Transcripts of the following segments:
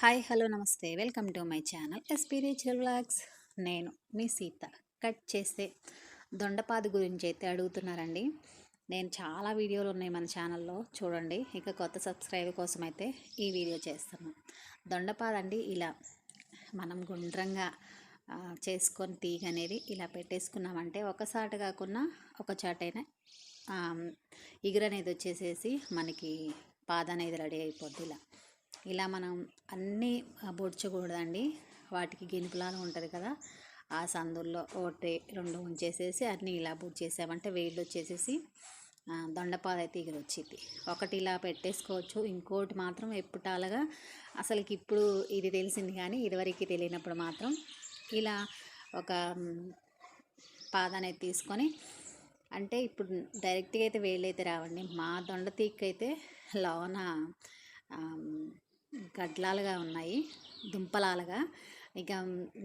Hi hello namaste. Welcome to my channel spiritual vlogs. నేను మీ Sita. Cut చేస్తే దొండపాది గురించి అయితే అడుగుతున్నారండి నేను చాలా వీడియోలు ఉన్నాయి మన ఛానల్లో. చూడండి ఇక కొత్త సబ్స్క్రైబర్ కోసం అయితే ఈ వీడియో చేస్తాను. దొండపాద అండి ఇలా మనం గుండ్రంగా చేసుకొని తీగ అనేది ఇలా పెట్టేసుకున్నామంటే ఒకసాట కాకుండా ఒక చాటైనా ఇగురు అనేది వచ్చేసేసి మనకి పాద అనేది రెడీ అయిపోద్ది ఇలా. ఇలా మనం అన్నీ బొడ్చకూడదండి. వాటికి గెనుపులాగా ఉంటుంది కదా. ఆ సందుల్లో ఒకటి రెండు ఉంచేసేసి అన్నీ ఇలా బుడ్చేసామంటే వేళ్ళు వచ్చేసేసి దొండపాద అయితే వచ్చింది ఒకటి ఇలా పెట్టేసుకోవచ్చు. ఇంకోటి మాత్రం ఎప్పుటాలుగా అసలుకి ఇప్పుడు ఇది తెలిసింది కానీ ఇదివరకు తెలియనప్పుడు మాత్రం ఇలా ఒక మ్, పాద అనేది తీసుకొని అంటే ఇప్పుడు డైరెక్ట్గా అయితే వేళ్ళైతే అయితే రావండి. మా దొండ తీగకైతే లోన గడ్లాలుగా ఉన్నాయి దుంపలాలుగా. ఇక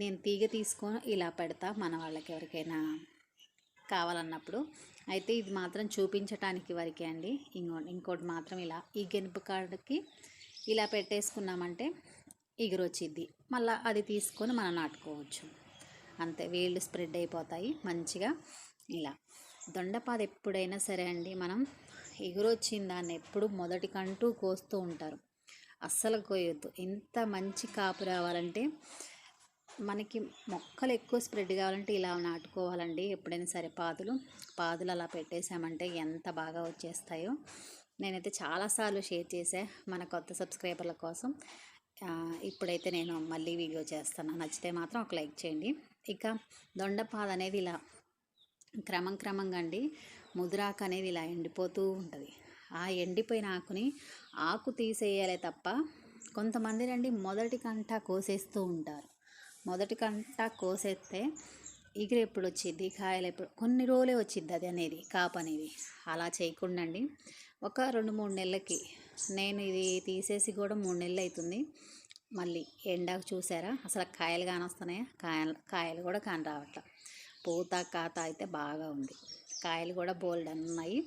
నేను తీగ తీసుకొని ఇలా పెడతా మన వాళ్ళకి ఎవరికైనా కావాలన్నప్పుడు. అయితే ఇది మాత్రం చూపించటానికి వరకే అండి. ఇంకో ఇంకోటి మాత్రం ఇలా ఈ గెనుపు కాడకి ఇలా పెట్టేసుకున్నామంటే ఎగురొచ్చిద్ది. మళ్ళీ అది తీసుకొని మనం నాటుకోవచ్చు. అంతే వేళ్ళు స్ప్రెడ్ అయిపోతాయి మంచిగా. ఇలా దొండపాద ఎప్పుడైనా సరే అండి మనం ఎగురొచ్చింది దాన్ని ఎప్పుడు మొదటి కంటూ కోస్తూ ఉంటారు. అస్సలు కోయొద్దు. ఎంత మంచి కాపు రావాలంటే మనకి మొక్కలు ఎక్కువ స్ప్రెడ్ కావాలంటే ఇలా నాటుకోవాలండి. ఎప్పుడైనా సరే పాదులు పాదులు అలా పెట్టేశామంటే ఎంత బాగా వచ్చేస్తాయో నేనైతే చాలాసార్లు షేర్ చేసా మన కొత్త సబ్స్క్రైబర్ల కోసం. ఇప్పుడైతే నేను మళ్ళీ వీడియో చేస్తాను. నచ్చితే మాత్రం ఒక లైక్ చేయండి. ఇక దొండపాద అనేది ఇలా క్రమం క్రమంగా అండి. ముదురాకు అనేది ఇలా ఎండిపోతూ ఉంటుంది. ఆ ఎండిపోయిన ఆకుని ఆకు తీసేయాలి తప్ప కొంతమంది రండి మొదటి కంట కోసేస్తూ ఉంటారు. మొదటి కంట కోసేస్తే ఎగిరి ఎప్పుడు వచ్చింది కాయలు ఎప్పుడు కొన్ని రోజులే వచ్చింది అది అనేది కాపు అనేది. అలా చేయకుండా అండి ఒక రెండు మూడు నెలలకి నేను ఇది తీసేసి కూడా మూడు నెలలు అవుతుంది మళ్ళీ ఎండాకు చూసారా? అసలు కాయలు కానొస్తున్నాయా? కాయలు కాయలు కూడా కాని రావట్లా పూత కాత అయితే బాగా ఉంది. కాయలు కూడా బోల్డ్ ఉన్నాయి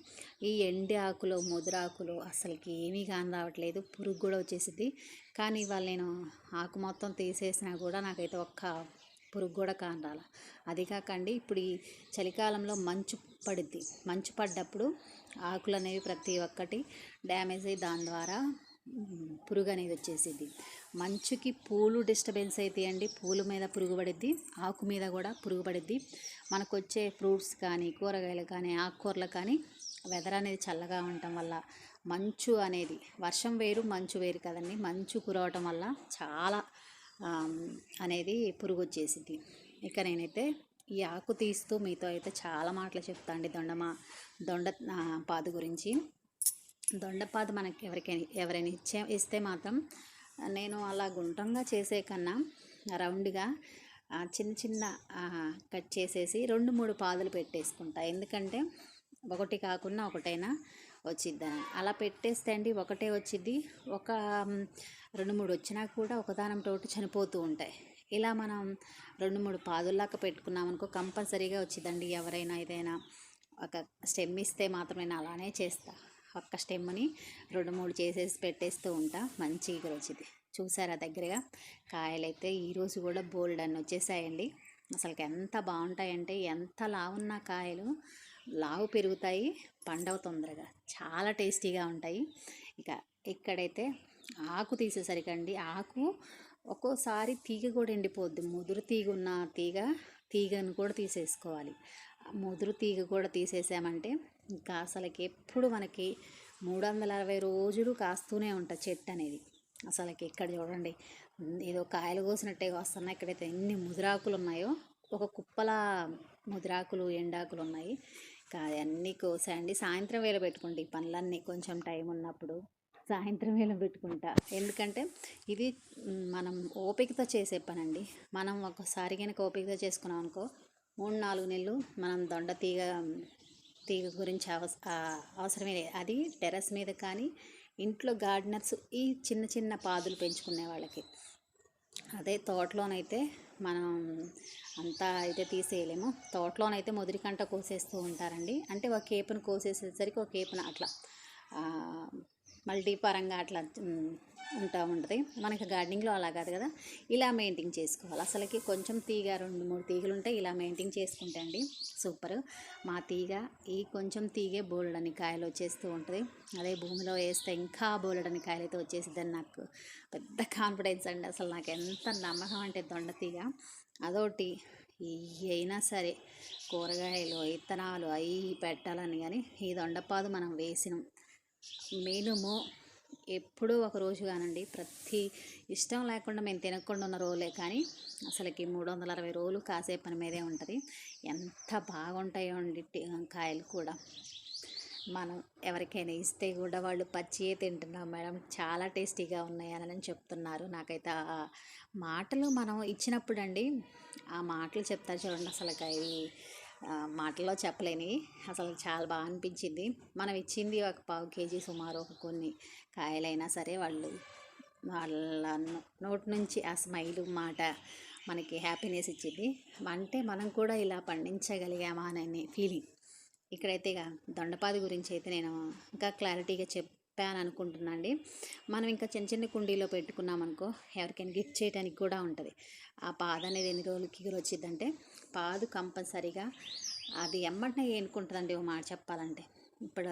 ఈ ఎండి ఆకులు ముదిరాకులు అసలుకి ఏమీ కాని రావట్లేదు. పురుగు కూడా వచ్చేసింది కానీ ఇవాళ నేను ఆకు మొత్తం తీసేసినా కూడా నాకైతే ఒక్క పురుగు కూడా కాని రాల. అది కాకండి ఇప్పుడు ఈ చలికాలంలో మంచు పడుద్ది. మంచు పడ్డప్పుడు ఆకులు అనేవి ప్రతి ఒక్కటి డ్యామేజ్ అయ్యి దాని ద్వారా పురుగు అనేది వచ్చేసింది మంచుకి పూలు డిస్టర్బెన్స్ అవుతాయండి పూల మీద పురుగు పడిద్ది ఆకు మీద కూడా పురుగు పడిద్ది మనకు వచ్చే ఫ్రూట్స్ కానీ కూరగాయలు కానీ ఆకుకూరలు కానీ వెదర్ అనేది చల్లగా ఉండటం వల్ల మంచు అనేది వర్షం వేరు మంచు వేరు కదండి. మంచు కురవటం వల్ల చాలా అనేది పురుగు వచ్చేసింది ఇక నేనైతే ఈ ఆకు తీస్తూ మీతో అయితే చాలా మాటలు చెప్తా అండి. దొండమా దొండ పాదు గురించి. దొండపాదు మనకి ఎవరికైనా ఎవరైనా ఇచ్చే ఇస్తే మాత్రం నేను అలా గుండ్రంగా చేసే కన్నా రౌండ్గా చిన్న చిన్న కట్ చేసేసి రెండు మూడు పాదులు పెట్టేసుకుంటా. ఎందుకంటే ఒకటి కాకుండా ఒకటైనా వచ్చిద్దని అలా పెట్టేస్తే అండి ఒకటే వచ్చిద్ది. ఒక రెండు మూడు వచ్చినా కూడా ఒకదానంతో చనిపోతూ ఉంటాయి. ఇలా మనం రెండు మూడు పాదుల్లాగా పెట్టుకున్నామనుకో కంపల్సరీగా వచ్చిందండి ఎవరైనా ఏదైనా ఒక స్టెమ్ ఇస్తే మాత్రం నేను అలానే చేస్తాను ఒక్క స్టెమ్ని రెండు మూడు చేసేసి పెట్టేస్తూ ఉంటా. మంచిగా రుచిది. వచ్చింది చూసారా దగ్గరగా? కాయలైతే ఈరోజు కూడా బోల్డ్ అని వచ్చేసాయండి. అసలుకి ఎంత బాగుంటాయంటే ఎంత లావున్న కాయలు. లావు పెరుగుతాయి పండవ తొందరగా. చాలా టేస్టీగా ఉంటాయి. ఇక ఇక్కడైతే ఆకు తీసేసరికండి ఆకు ఒక్కోసారి తీగ కూడా ఎండిపోద్ది. ముదురు తీగ ఉన్న తీగ తీగను కూడా తీసేసుకోవాలి. ముదురు తీగ కూడా తీసేసామంటే ఇంకా అసలుకి ఎప్పుడు మనకి మూడు వందల అరవై రోజులు కాస్తూనే ఉంటుంది చెట్టు అనేది. అసలుకి ఇక్కడ చూడండి ఏదో కాయలు కోసినట్టే వస్తున్నాయి. ఇక్కడైతే ఎన్ని ముదిరాకులు ఉన్నాయో ఒక కుప్పల ముదిరాకులు ఎండాకులు ఉన్నాయి. ఇంకా అవన్నీ కోసాయండి. సాయంత్రం వేళ పెట్టుకోండి ఈ పనులన్నీ. కొంచెం టైం ఉన్నప్పుడు సాయంత్రం వేళ పెట్టుకుంటా. ఎందుకంటే ఇది మనం ఓపికతో చేసే పనండి. మనం ఒకసారి కనుక ఓపికతో చేసుకున్నాం అనుకో మూడు నాలుగు నెలలు మనం దొండ తీగ తీగ గురించి అవస అవసరమే లేదు. అది టెర్రస్ మీద కానీ ఇంట్లో గార్డెనర్స్ ఈ చిన్న చిన్న పాదులు పెంచుకునే వాళ్ళకి. అదే తోటలోనైతే మనం అంతా అయితే తీసేయలేము. తోటలోనైతే ముదిరి కంట కోసేస్తూ ఉంటారండి. అంటే ఒక కేపును కోసేసేసరికి ఒక కేపున అట్లా మల్టీ పరంగా అట్లా ఉంటా ఉంటుంది. మనకి గార్డెనింగ్లో అలా కాదు కదా. ఇలా మెయింటైన్ చేసుకోవాలి. అసలుకి కొంచెం తీగ రెండు మూడు తీగలు ఉంటే ఇలా మెయింటైన్ చేసుకుంటే అండి సూపర్. మా తీగ ఈ కొంచెం తీగే బోలెడని కాయలు వచ్చేస్తూ ఉంటుంది. అదే భూమిలో వేస్తే ఇంకా బోలెడని కాయలు అయితే వచ్చేసిద్దని నాకు పెద్ద కాన్ఫిడెన్స్ అండి. అసలు నాకు ఎంత నమ్మకం అంటే దొండ తీగ. అదొకటి అయినా సరే కూరగాయలు విత్తనాలు అవి పెట్టాలని కానీ ఈ దొండపాదు మనం వేసినాం. మినిమం ఎప్పుడూ ఒక రోజు కానండి. ప్రతి ఇష్టం లేకుండా మేము తినకుండా ఉన్న రోజులే కానీ అసలుకి మూడు వందల అరవై రోజులు కాసే పని మీదే ఉంటుంది. ఎంత బాగుంటాయో అండి కాయలు కూడా. మనం ఎవరికైనా ఇస్తే కూడా వాళ్ళు పచ్చియే తింటున్నాం మేడం. చాలా టేస్టీగా ఉన్నాయి అని చెప్తున్నారు. నాకైతే ఆ మాటలు మనం ఇచ్చినప్పుడు అండి ఆ మాటలు చెప్తారు చూడండి అసలు అవి మాటల్లో చెప్పలేని. అసలు చాలా బాగా అనిపించింది. మనం ఇచ్చింది ఒక పావు కేజీ సుమారు ఒక కొన్ని కాయలైనా సరే వాళ్ళు వాళ్ళ నో- నోటి నుంచి ఆ స్మైల్ మాట మనకి హ్యాపీనెస్ ఇచ్చింది. అంటే మనం కూడా ఇలా పండించగలిగామా అనే ఫీలింగ్. ఇక్కడైతే ఇక దొండపాది గురించి అయితే నేను ఇంకా క్లారిటీగా చెప్పాను అనుకుంటున్నా అండి మనం ఇంకా చిన్న చిన్న కుండీలో పెట్టుకున్నాం అనుకో ఎవరికైనా గిఫ్ట్ చేయడానికి కూడా ఉంటుంది. ఆ పాద అనేది ఎన్ని రోజులకి వచ్చిందంటే పాదు కంపల్సరీగా అది ఎమ్మటనే ఏనుకుంటుందండి ఓ మాట చెప్పాలంటే. ఇప్పుడు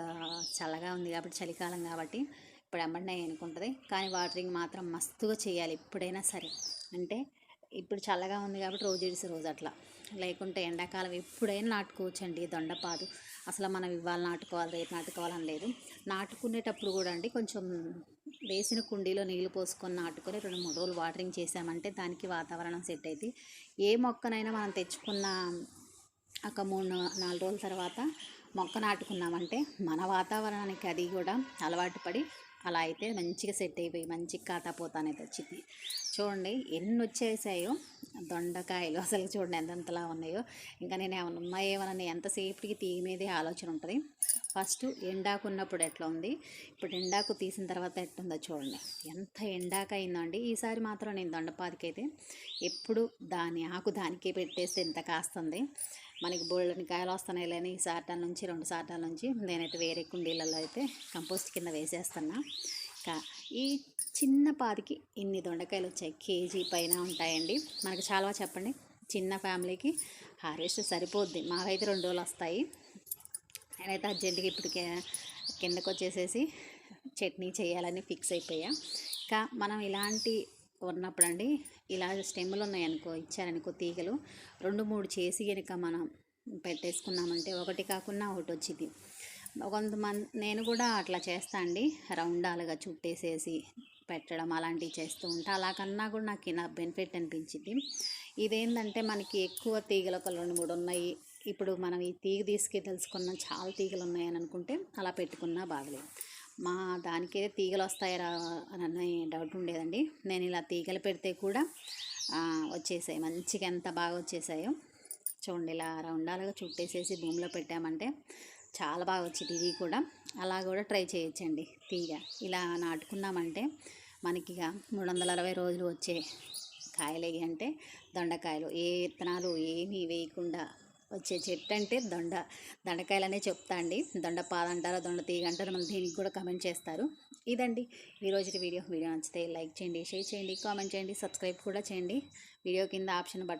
చల్లగా ఉంది కాబట్టి చలికాలం కాబట్టి ఇప్పుడు ఎమ్మటనే ఏనుకుంటుంది. కానీ వాటరింగ్ మాత్రం మస్తుగా చేయాలి ఎప్పుడైనా సరే. అంటే ఇప్పుడు చల్లగా ఉంది కాబట్టి రోజు రోజు అట్లా. లేకుంటే ఎండాకాలం ఎప్పుడైనా నాటుకోవచ్చండి దొండపాదు. అసలు మనం ఇవాళ నాటుకోవాలి రేపు నాటుకోవాలని లేదు. నాటుకునేటప్పుడు కూడా అండి కొంచెం వేసిన కుండీలో నీళ్ళు పోసుకొని నాటుకొని రెండు మూడు రోజులు వాటరింగ్ చేసామంటే దానికి వాతావరణం సెట్ అయితే ఏ మొక్కనైనా మనం తెచ్చుకున్న ఒక మూడు నాలుగు రోజుల తర్వాత మొక్క నాటుకున్నామంటే మన వాతావరణానికి అది కూడా అలవాటు పడి అలా అయితే మంచిగా సెట్ అయిపోయి మంచి కాతాపోతా అనేది వచ్చింది చూడండి ఎన్ని వచ్చేసాయో దొండకాయలు అసలు చూడండి ఎంతంతలా ఉన్నాయో. ఇంకా నేను ఏమైనా ఉన్నాయేమోనని ఎంతసేపటికి తీగి ఆలోచన ఉంటుంది. ఫస్ట్ ఎండాకు ఉన్నప్పుడు ఎట్లా ఉంది? ఇప్పుడు ఎండాకు తీసిన తర్వాత ఎట్లుందో చూడండి. ఎంత ఎండాక అయిందండి ఈసారి మాత్రం నేను దొండపాదికైతే ఎప్పుడు దాని ఆకు దానికే పెట్టేస్తే ఎంత కాస్తుంది. మనకి బోళ్ళని కాయలు వస్తున్నాయి లేని ఈ సాటాల నుంచి రెండు సాటాల నుంచి నేనైతే వేరే కుండీలలో అయితే కంపోస్ట్ కింద వేసేస్తున్నా. ఈ చిన్న పాతికి ఇన్ని దొండకాయలు వచ్చాయి కేజీ పైన ఉంటాయండి. మనకు చాలా చెప్పండి. చిన్న ఫ్యామిలీకి హార్వెస్ట్ సరిపోద్ది. మాకైతే రెండు రోజులు వస్తాయి నేనైతే అర్జెంటుగా ఇప్పుడు కిందకు వచ్చేసేసి చట్నీ చేయాలని ఫిక్స్ అయిపోయా. ఇంకా మనం ఇలాంటి ఉన్నప్పుడు అండి ఇలా స్టెమ్లు ఉన్నాయనుకో ఇచ్చారనుకో తీగలు రెండు మూడు చేసి కనుక మనం పెట్టేసుకున్నామంటే ఒకటి కాకుండా ఒకటి వచ్చింది కొంతమంది నేను కూడా అట్లా చేస్తా అండి. రౌండాలుగా చుట్టేసేసి పెట్టడం అలాంటివి చేస్తూ ఉంటా. అలా కన్నా కూడా నాకు నా బెనిఫిట్ అనిపించింది. ఇదేంటంటే మనకి ఎక్కువ తీగలు ఒక రెండు మూడు ఉన్నాయి. ఇప్పుడు మనం ఈ తీగ తీసుకే తెలుసుకున్న చాలా తీగలు ఉన్నాయని అనుకుంటే అలా పెట్టుకున్నా బాగలేదు. మా దానికే తీగలు వస్తాయరా అని డౌట్ ఉండేదండి. నేను ఇలా తీగలు పెడితే కూడా వచ్చేసాయి. మంచిగా ఎంత బాగా వచ్చేసాయో చూడండి. ఇలా రౌండాలుగా చుట్టేసేసి భూమిలో పెట్టామంటే చాలా బాగా వచ్చింది. ఇది కూడా అలా కూడా ట్రై చేయొచ్చండి. తీగ ఇలా నాటుకున్నామంటే మనకి ఇక మూడు వందల అరవై రోజులు వచ్చే కాయలు అంటే దొండకాయలు. ఏ విత్తనాలు ఏమీ వేయకుండా వచ్చే చెట్టు అంటే దొండ. దొండకాయలనే చెప్తా అండి. దొండపాద అంటారా దొండ తీగ అంటారా మళ్ళీ దీనికి కూడా కమెంట్ చేస్తారు. ఇదండి ఈ రోజు వీడియో. వీడియో నచ్చితే లైక్ చేయండి షేర్ చేయండి కామెంట్ చేయండి సబ్స్క్రైబ్ కూడా చేయండి. వీడియో కింద ఆప్షన్ బట్